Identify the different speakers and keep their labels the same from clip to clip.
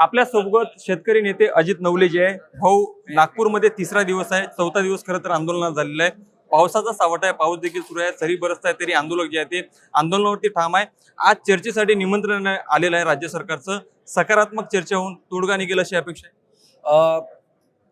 Speaker 1: आपल्यासोबत शेतकरी नेते अजित नवले जे आहे भाऊ नागपूरमध्ये तिसरा दिवस आहे चौथा दिवस खरं तर आंदोलनात झालेलं आहे. पावसाचा सावट आहे पाऊस देखील सुरू आहे. सरी बरसत आहे तरी आंदोलक जे आहे ते आंदोलनावरती ठाम आहे. आज चर्चेसाठी निमंत्रण आलेलं आहे राज्य सरकारचं. सकारात्मक चर्चा होऊन तोडगा निघेल अशी अपेक्षा आहे.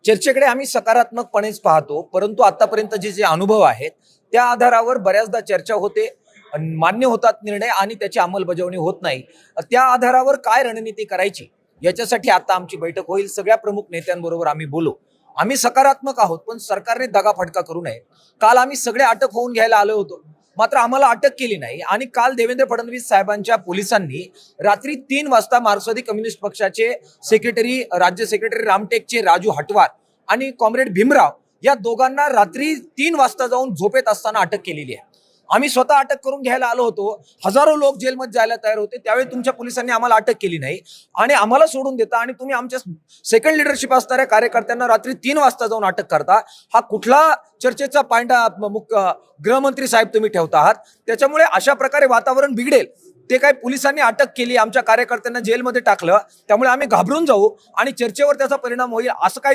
Speaker 2: चर्चेकडे आम्ही सकारात्मकपणेच पाहतो परंतु आतापर्यंत जे जे अनुभव आहेत त्या आधारावर बऱ्याचदा चर्चा होते मान्य होतात निर्णय आणि त्याची अंमलबजावणी होत नाही. त्या आधारावर काय रणनीती करायची? याच्यासाठी आता आमची बैठक होईल. सगळ्या प्रमुख नेत्यांबरोबर आम्ही बोलू. आम्ही सकारात्मक आहोत पण सरकारने दगाफटका करू नये. काल आम्ही सगळे अटक होऊन घ्यायला आलो होतो. मात्र आम्हाला अटक केली नाही आणि काल देवेंद्र फडणवीस साहेबांच्या पोलिसांनी रात्री तीन वाजता मार्क्सवादी कम्युनिस्ट पक्षाचे सेक्रेटरी राज्य सेक्रेटरी रामटेकचे राजू हटवार आणि कॉम्रेड भीमराव या दोघांना रात्री तीन वाजता जाऊन झोपेत असताना अटक केलेली आहे. आम्ही स्वतः अटक करून घ्यायला आलो होतो. हजारो लोक जेलमध्ये जायला तयार होते. त्यावेळी तुमच्या पोलिसांनी आम्हाला अटक केली नाही. आणि आम्हाला सोडून देता आणि तुम्ही आमच्या सेकंड लिडरशिप असणाऱ्या कार्यकर्त्यांना रात्री तीन वाजता जाऊन अटक करता. हा कुठला चर्चेचा पांडा मुख्य गृहमंत्री साहेब तुम्ही ठेवता आहात? त्याच्यामुळे अशा प्रकारे वातावरण बिघडेल. ते काय पोलिसांनी अटक केली आमच्या कार्यकर्त्यांना जेलमध्ये टाकलं त्यामुळे आम्ही घाबरून जाऊ आणि चर्चेवर त्याचा परिणाम होईल असं काय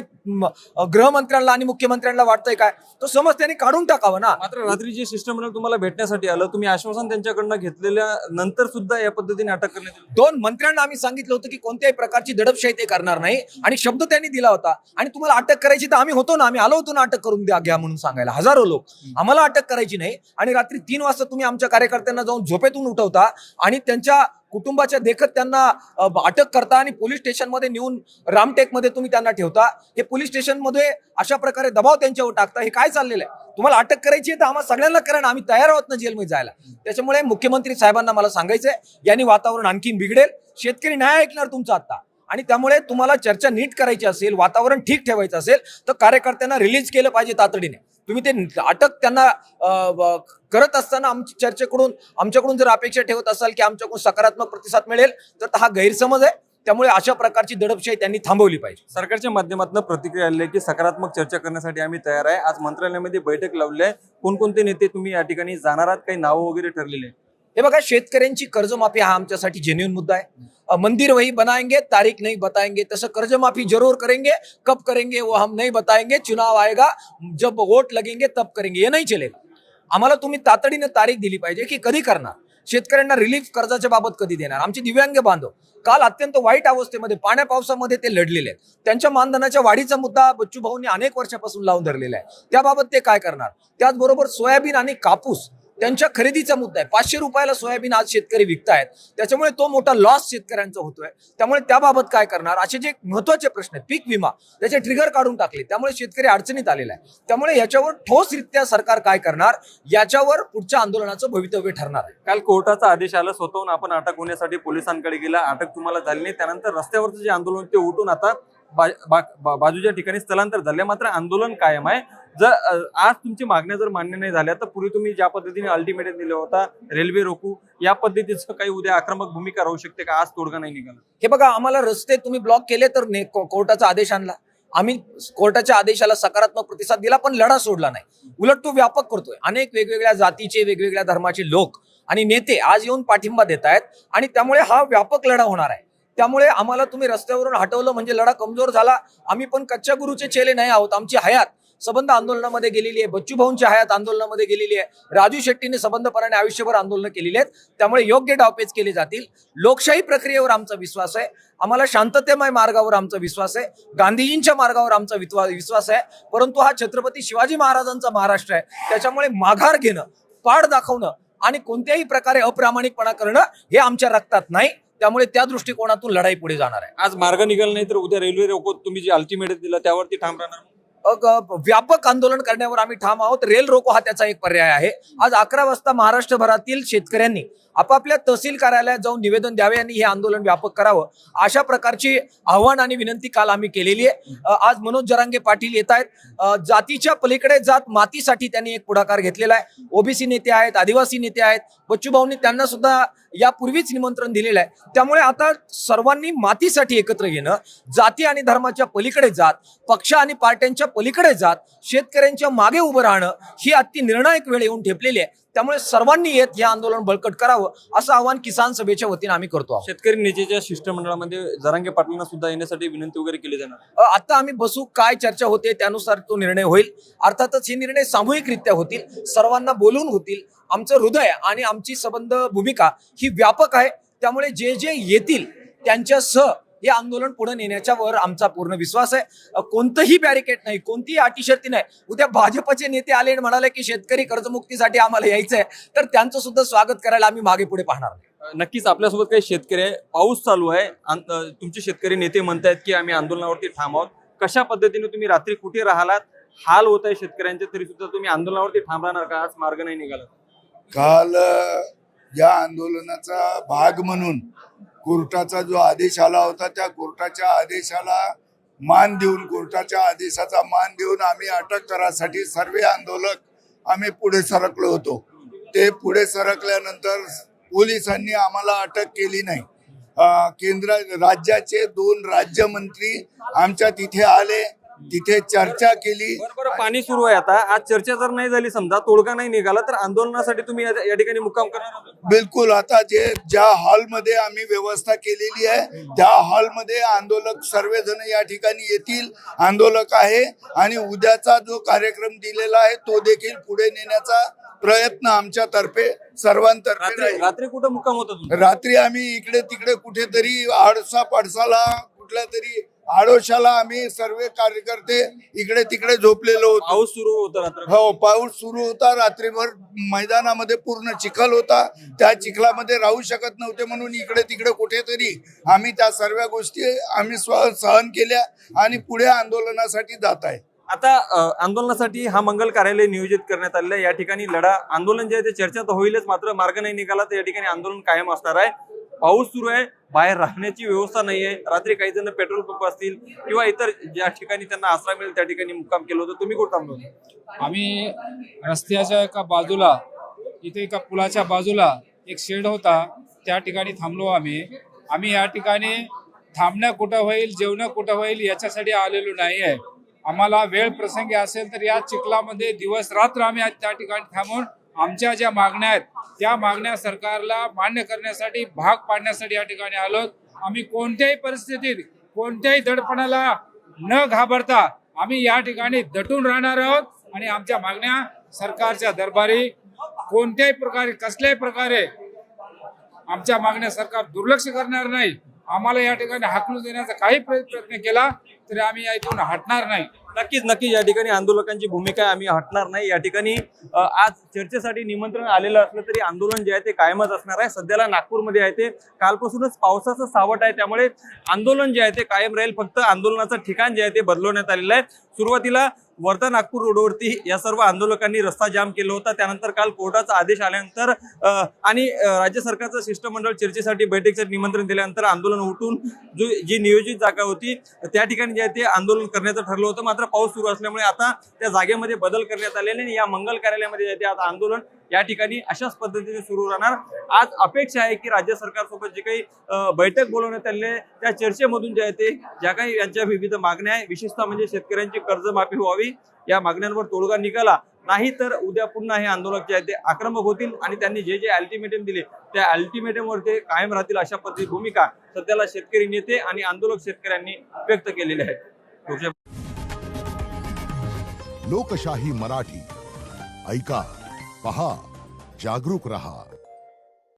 Speaker 2: गृहमंत्र्यांना आणि मुख्यमंत्र्यांना वाटतंय काय? तो समज त्यांनी काढून टाकावं ना.
Speaker 1: मात्र रात्री जे शिष्टमंडळ तुम्हाला भेटण्यासाठी आलं तुम्ही आश्वासन त्यांच्याकडनं घेतलेल्या नंतर सुद्धा या पद्धतीने अटक करण्यात
Speaker 2: दोन मंत्र्यांना आम्ही सांगितलं होतं की कोणत्याही प्रकारची दडपशाही ते करणार नाही आणि शब्द त्यांनी दिला होता. आणि तुम्हाला अटक करायची तर आम्ही होतो ना आम्ही आलो होतो ना अटक करून द्या घ्या म्हणून सांगायला. हजारो लोक. आम्हाला अटक करायची नाही आणि रात्री तीन वाजता तुम्ही आमच्या कार्यकर्त्यांना जाऊन झोपेतून उठवता. आणि त्यांच्या कुटुंबाच्या देखत त्यांना अटक करता आणि पोलीस स्टेशनमध्ये नेऊन रामटेकमध्ये तुम्ही त्यांना ठेवता. हे पोलीस स्टेशनमध्ये अशा प्रकारे दबाव त्यांच्यावर टाकता. हे काय चाललेलं आहे? तुम्हाला अटक करायची आहे तर आम्हाला सगळ्यांना करा आम्ही तयार आहोत ना जेलमध्ये जायला. त्याच्यामुळे मुख्यमंत्री साहेबांना मला सांगायचंय यांनी वातावरण आणखीन बिघडेल. शेतकरी नाही ऐकणार तुमचा आता. आणि त्यामुळे तुम्हाला चर्चा नीट करायची असेल वातावरण ठीक ठेवायचं असेल तर कार्यकर्त्यांना रिलीज केलं पाहिजे तातडीने. तुम्ही ते अटक त्यांना करत असताना आमची चर्चेकडून आमच्याकडून जर अपेक्षा ठेवत असाल की आमच्याकडून सकारात्मक प्रतिसाद मिळेल तर हा गैरसमज आहे. त्यामुळे अशा प्रकारची दडपशाही त्यांनी थांबवली पाहिजे.
Speaker 1: सरकारच्या माध्यमातून प्रतिक्रिया आली की सकारात्मक चर्चा करण्यासाठी आम्ही तयार आहे. आज मंत्रालयामध्ये बैठक लावली आहे. कोणकोणते नेते तुम्ही या ठिकाणी जाणार आहात? काही नावं वगैरे ठरलेले
Speaker 2: हे बघा शेतकऱ्यांची कर्जमाफी हा आमच्यासाठी जेन्युन मुद्दा आहे. मंदिर वही बनाएंगे तारीख नहीं बताएंगे तसं कर्जमाफी जरूर करेंगे। कब करेंगे वो हम नहीं बताएंगे चुनाव आएगा जब वोट लगेंगे तब करेंगे। ये नहीं चलेगा। आम्हाला तुम्ही तातडीने तारीख दिली पाहिजे की कधी करणार? शेतकऱ्यांना रिलीफ कर्जाच्या बाबत कधी देणार? आमचे दिव्यांग बांधव काल अत्यंत वाईट अवस्थेमध्ये पाण्या पावसामध्ये ते लढलेले आहेत. त्यांच्या मानधनाच्या वाढीचा मुद्दा बच्चू भाऊंनी अनेक वर्षापासून लावून धरलेला आहे. त्याबाबत ते काय करणार? त्याचबरोबर सोयाबीन आणि कापूस त्यांच्या खरेदीचा मुद्दा आहे. पाचशे रुपयाला सोयाबीन आज शेतकरी विकतायत. त्याच्यामुळे तो मोठा लॉस शेतकऱ्यांचा होतोय. त्यामुळे त्याबाबत काय करणार? असे जे महत्त्वाचे प्रश्न आहेत पीक विमा त्याचे ट्रिगर काढून टाकले. त्यामुळे शेतकरी अडचणीत आलेला आहे. त्यामुळे याच्यावर ठोसरित्या सरकार काय करणार? याच्यावर पुढच्या आंदोलनाचं भवितव्य ठरणार आहे.
Speaker 1: काल कोर्टाचा आदेश आला स्वतःहून आपण अटक होण्यासाठी पोलिसांकडे गेला. अटक तुम्हाला झाली नाही. त्यानंतर रस्त्यावरचं जे आंदोलन ते उठून आता बा- बाजूच्या ठिकाणी स्थलांतर झाले. मात्र आंदोलन कायम आहे. जर आज तुमची मागण्या जर मान्य नाही झाल्या तर पूर्वी तुम्ही ज्या पद्धतीने अल्टिमेटम दिला होता रेल्वे रोखू या पद्धतीचं काही उद्या आक्रमक भूमिका राहू शकते का? आज तोडगा नाही निघाला.
Speaker 2: हे बघा आम्हाला रस्ते तुम्ही ब्लॉक केले तर ने- को- कोर्टाचा आदेश आणला. आम्ही कोर्टाच्या आदेशाला सकारात्मक प्रतिसाद दिला पण लढा सोडला नाही. उलट तो व्यापक करतोय. अनेक वेगवेगळ्या जातीचे वेगवेगळ्या धर्माचे लोक आणि नेते आज येऊन पाठिंबा देत आहेत आणि त्यामुळे हा व्यापक लढा होणार आहे. त्यामुळे आम्हाला तुम्ही रस्त्यावरून हटवलं म्हणजे लढा कमजोर झाला. आम्ही पण कच्च्या गुरुचे चेले नाही आहोत. आमची हयात सबंध आंदोलनामध्ये गेलेली आहे. बच्चू हयात आंदोलनामध्ये गेलेली आहे. राजू शेट्टीने सबंधपणाने आयुष्यभर आंदोलनं केलेली आहेत. त्यामुळे योग्य डावपेच केले जातील. लोकशाही प्रक्रियेवर आमचा विश्वास आहे. आम्हाला शांततेमय मार्गावर आमचा विश्वास आहे. गांधीजींच्या मार्गावर आमचा विश्वास आहे. परंतु हा छत्रपती शिवाजी महाराजांचा महाराष्ट्र आहे. त्याच्यामुळे माघार घेणं पाड दाखवणं आणि कोणत्याही प्रकारे अप्रामाणिकपणा करणं हे आमच्या रक्तात नाही. त्यामुळे त्या दृष्टिकोनातून लढाई पुढे जाणार आहे.
Speaker 1: आज मार्ग निघाला नाही तर उद्या रेल्वे रोको. तुम्ही जे अल्टिमेटम दिला त्यावरती ठाम राहणार.
Speaker 2: व्यापक आंदोलन करण्यावर आम्ही ठाम आहोत. रेल रोको हा त्याचा एक पर्याय आहे. आज अकरा वाजता महाराष्ट्रभरातील शेतकऱ्यांनी आपापल्या तहसील कार्यालयात जाऊन निवेदन द्यावे आणि हे आंदोलन व्यापक करावं. अशा प्रकारची आव्हान आणि विनंती काल आम्ही केलेली आहे. आज मनोज जरांगे पाटील येत आहेत. जातीच्या पलीकडे जात मातीसाठी त्यांनी एक पुढाकार घेतलेला आहे. ओबीसी नेते आहेत आदिवासी नेते आहेत. बच्चूभाऊंनी त्यांना सुद्धा यापूर्वीच निमंत्रण दिलेलं आहे. त्यामुळे आता सर्वांनी मातीसाठी एकत्र येणं जाती आणि धर्माच्या पलीकडे जात पक्ष आणि पार्ट्यांच्या पलीकडे जात शेतकऱ्यांच्या मागे उभं राहणं ही अति निर्णायक वेळ येऊन ठेपलेली आहे. त्यामुळे सर्वांनी येत हे आंदोलन बळकट करावं असं आवाहन किसान सभेच्या वतीने आम्ही करतो
Speaker 1: शेतकरी नेतेच्या शिष्टमंडळामध्ये जरांगे पाटलांना सुद्धा येण्यासाठी विनंती वगैरे केली जाणार.
Speaker 2: आता आम्ही बसू काय चर्चा होते त्यानुसार तो निर्णय होईल. अर्थातच हे निर्णय सामूहिकरित्या होतील सर्वांना बोलून होतील. आमचं हृदय आणि आमची संबंध भूमिका ही व्यापक आहे. त्यामुळे जे जे येतील त्यांच्यासह हे आंदोलन पुढे नेण्याच्या वर आमचा पूर्ण विश्वास आहे. कोणतंही बॅरिकेड नाही कोणतीही अटीशर्ती नाही. उद्या भाजपचे नेते आले आणि म्हणाले की शेतकरी कर्जमुक्तीसाठी आम्हाला यायचं आहे तर त्यांचं सुद्धा स्वागत करायला आम्ही मागे पुढे पाहणार नाही.
Speaker 1: नक्कीच आपल्यासोबत काही शेतकरी आहे. पाऊस चालू आहे. तुमचे शेतकरी नेते म्हणतायत की आम्ही आंदोलनावरती ठाम आहोत. कशा पद्धतीने तुम्ही रात्री कुठे राहिलात? हाल होत आहे शेतकऱ्यांचे तरी सुद्धा तुम्ही आंदोलनावरती ठाम राहणार का? आज मार्ग नाही निघाला.
Speaker 3: काल या आंदोलनाचा भाग म्हणून कोर्टाचा जो आदेश आला होता त्या कोर्टाच्या आदेशाला मान देऊन कोर्टाच्या आदेशाचा मान देऊन आम्ही अटक करासाठी सर्व आंदोलक आम्ही पुढे सरकलो होतो. ते पुढे सरकल्यानंतर पोलिसांनी आम्हाला अटक केली नाही. केंद्र राज्याचे दोन राज्यमंत्री आमच्या तिथे आले. तिथे चर्चा केली.
Speaker 1: बरं बरं पाणी सुरू आहे आता. आज चर्चा जर नाही झाली समजा तोडगा नाही निघाला तर आंदोलनासाठी तुम्ही या ठिकाणी मुक्काम करणार?
Speaker 3: बिलकुल. आता जे ज्या हॉलमध्ये आम्ही व्यवस्था केलेली आहे त्या हॉलमध्ये आंदोलक सर्वजण या ठिकाणी येतील आंदोलक आहे आणि उद्याचा जो कार्यक्रम दिलेला आहे तो देखील पुढे नेण्याचा प्रयत्न आमच्यातर्फे सर्वांतर्फे
Speaker 1: रात्री कुठं मुक्काम होता
Speaker 3: रात्री आम्ही इकडे तिकडे कुठेतरी आडसा पडसाला कुठल्या तरी आडोशाला आम्ही सर्व कार्यकर्ते इकडे तिकडे झोपलेलो होतो.
Speaker 1: पाऊस सुरू होता
Speaker 3: हो पाऊस सुरू होता रात्रीभर मैदानामध्ये पूर्ण चिखल होता. त्या चिखलामध्ये राहू शकत नव्हते म्हणून इकडे तिकडे कुठेतरी आम्ही त्या सर्व गोष्टी आम्ही स्व सहन केल्या आणि पुढे आंदोलनासाठी जात आहे.
Speaker 1: आता आंदोलनासाठी हा मंगल कार्यालय नियोजित करण्यात आलेलं या ठिकाणी लढा आंदोलन जे आहे ते चर्चा तर होईलच. मात्र मार्ग नाही निघाला तर या ठिकाणी आंदोलन कायम असणार आहे. पाऊस सुरू आहे बाहेर राहण्याची व्यवस्था नाही आहे रात्री काही जण पेट्रोल पंप असतील किंवा इतर ज्या ठिकाणी त्यांना आसरा मिळेल त्या ठिकाणी मुक्काम केलं होतं. तुम्ही कुठं थांबलो
Speaker 4: आम्ही रस्त्याच्या एका बाजूला इथे एका पुलाच्या बाजूला एक शेड होता. त्या ठिकाणी थांबलो आम्ही. आम्ही या ठिकाणी थांबणं कुठं होईल जेवणं कुठं होईल याच्यासाठी आलेलो नाही आहे आम्हाला वेळ प्रसंगी असेल तर या चिखलामध्ये दिवस रात्र आम्ही त्या ठिकाणी थांबून आमच्या ज्या मागण्या आहेत त्या मागण्या सरकारला मान्य करण्यासाठी भाग पाडण्यासाठी या ठिकाणी आलो आम्ही कोणत्याही परिस्थितीत कोणत्याही दडपणाला न घाबरता आम्ही या ठिकाणी दटून राहणार आहोत. आणि आमच्या मागण्या सरकारच्या दरबारी कोणत्याही प्रकारे कसल्याही प्रकारे आमच्या मागण्या सरकार दुर्लक्ष करणार नाही. आम्हाला या ठिकाणी हाकलून देण्याचा काही प्रयत्न केला तरी आम्ही या इथून हटणार नाही.
Speaker 1: नक्कीच नक्कीच या ठिकाणी आंदोलकांची भूमिका आम्ही हटणार नाही. या ठिकाणी आज चर्चेसाठी निमंत्रण आलेलं असलं तरी आंदोलन जे आहे ते कायमच असणार आहे. सध्याला नागपूरमध्ये आहे ते. कालपासूनच पावसाचं सावट आहे. त्यामुळे आंदोलन जे आहे ते कायम राहील. फक्त आंदोलनाचं ठिकाण जे आहे ते बदलवण्यात आलेलं आहे. सुरुवातीला वर्धा नागपूर रोडवरती या सर्व आंदोलकांनी रस्ता जाम केला होता. त्यानंतर काल कोर्टाचा आदेश आल्यानंतर आणि राज्य सरकारचं शिष्टमंडळ चर्चेसाठी बैठकीचं निमंत्रण दिल्यानंतर आंदोलन उठून जो जी नियोजित जागा होती त्या ठिकाणी जे ते आंदोलन करण्याचं ठरलं होतं. मात्र पाऊस सुरू असल्यामुळे आता त्या जागेमध्ये बदल करण्यात आलेले आणि या मंगल कार्यालयामध्ये जे ते आता आंदोलन या ठिकाणी अशाच पद्धतीने सुरू राहणार. आज अपेक्षा आहे की राज्य सरकारसोबत जे काही बैठक बोलवण्यात आलेली आहे त्या चर्चेमधून जे आहे ते ज्या काही यांच्या विविध मागण्या आहे विशेषतः म्हणजे शेतकऱ्यांची कर्जमाफी व्हावी या मागण्यांवर तोडगा निघाला. नाही तर उद्या पुन्हा हे आंदोलक जे आहे ते आक्रमक होतील आणि त्यांनी जे जे अल्टिमेटम दिले त्या अल्टिमेटमवर ते कायम राहतील अशा पद्धती भूमिका सध्याला शेतकरी नेते आणि आंदोलक शेतकऱ्यांनी व्यक्त केलेले आहेत
Speaker 5: लोकशाही मराठी. ऐका. पहा जागरूक रहा.